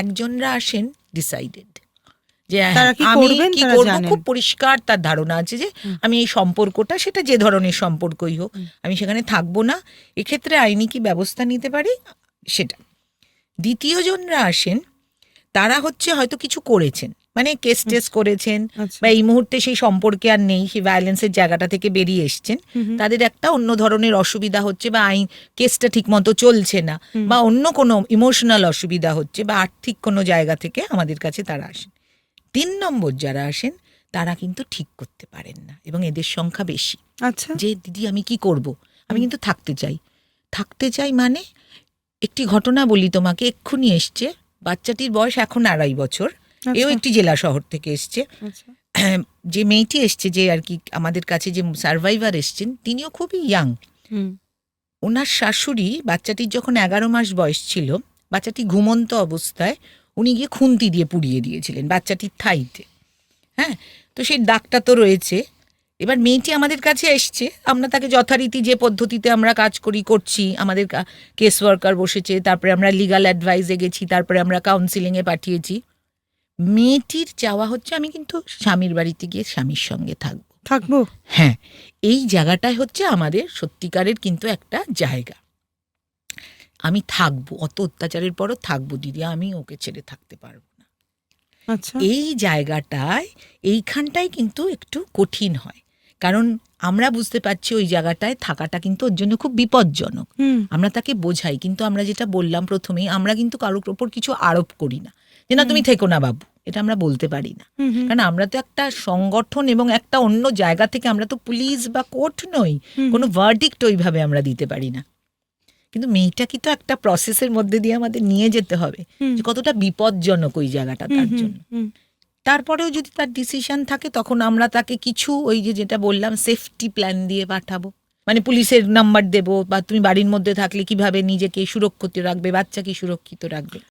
একজনরা আসেন ডিসাইডেড যে আমি কি করব? খুব পরিষ্কার তার ধারণা আছে যে আমি এই সম্পর্কটা সেটা যে ধরনের সম্পর্কই হোক আমি সেখানে থাকব না। এক্ষেত্রে আইনি কি ব্যবস্থা নিতে পারি? সেটা। দ্বিতীয় জনরা আসেন তারা হচ্ছে হয়তো কিছু করেছেন। মানে কেস টেস করেছেন আচ্ছা। বা এই মুহূর্তে সেই সম্পর্কে আর নেই সেই ভায়োলেন্সের জায়গাটা থেকে বেরিয়ে এসছেন। তাদের একটা অন্য ধরনের অসুবিধা হচ্ছে বা আইন কেসটা ঠিক মতো চলছে না বা অন্য কোনো ইমোশনাল অসুবিধা হচ্ছে বা আর্থিক কোনো জায়গা থেকে আমাদের কাছে তারা আসেন। তিন নম্বর যারা আসেন তারা কিন্তু ঠিক করতে পারেন না এবং এদের সংখ্যা বেশি। আচ্ছা। যে দিদি আমি কি করব? আমি কিন্তু থাকতে চাই। থাকতে চাই মানে একটি ঘটনা বলি তোমাকে এক্ষুনি এসছে। বাচ্চাটির বয়স এখন আড়াই বছর। এও আচ্ছা। একটি জেলা শহর থেকে এসছে। আচ্ছা। যে মেয়েটি এসছে যে আর কি আমাদের কাছে যে সার্ভাইভার এসছেন তিনিও খুবই ইয়াং ওনার শাশুড়ি বাচ্চাটির যখন এগারো মাস বয়স ছিল বাচ্চাটি ঘুমন্ত অবস্থায় উনি গিয়ে খুন্তি দিয়ে পুড়িয়ে দিয়েছিলেন বাচ্চাটির থাইতে হ্যাঁ? তো সেই দাগটা তো রয়েছে। এবার মেয়েটি আমাদের কাছে এসছে। আমরা তাকে যথারীতি যে পদ্ধতিতে আমরা কাজ করি করছি আমাদের কেস ওয়ার্কার বসেছে তারপরে আমরা লিগাল অ্যাডভাইসে গেছি তারপরে আমরা কাউন্সিলিংয়ে পাঠিয়েছি। মেয়েটির চাওয়া হচ্ছে আমি কিন্তু স্বামীর বাড়িতে গিয়ে স্বামীর সঙ্গে থাকব। থাকব? হ্যাঁ এই জায়গাটাই হচ্ছে আমাদের সত্যিকারের কিন্তু একটা জায়গা। আমি থাকব অত অত্যাচারের পরও থাকব দিদি আমি ওকে ছেড়ে থাকতে পারব না। আচ্ছা। এই জায়গাটায় এইখানটাই কিন্তু একটু কঠিন হয়। কারণ আমরা বুঝতে পারছি ওই জায়গাটায় থাকাটা কিন্তু ওর জন্য খুব বিপজ্জনক। আমরা তাকে বোঝাই কিন্তু আমরা যেটা বললাম প্রথমেই আমরা কিন্তু কারোর ওপর কিছু আরোপ করি না। যে না তুমি থেকো না বাবু এটা আমরা বলতে পারি না। কারণ আমরা তো একটা সংগঠন এবং একটা অন্য জায়গা থেকে আমরা তো পুলিশ বা কোর্ট নই কোনো ভার্ডিক্ট ওইভাবে আমরা দিতে পারি না। কিন্তু মেয়েটাকে তো একটা প্রসেসের মধ্যে দিয়ে আমাদের নিয়ে যেতে হবে। যে কতটা বিপজ্জনক ওই জায়গাটা তার জন্য। তারপরেও যদি তার ডিসিশন থাকে, তখন আমরা তাকে কিছু ওই যে যেটা বললাম সেফটি প্ল্যান দিয়ে পাঠাবো। মানে পুলিশের নাম্বার দেবো বা তুমি বাড়ির মধ্যে থাকলে কীভাবে নিজেকে সুরক্ষিত রাখবে, বাচ্চাকে সুরক্ষিত রাখবে।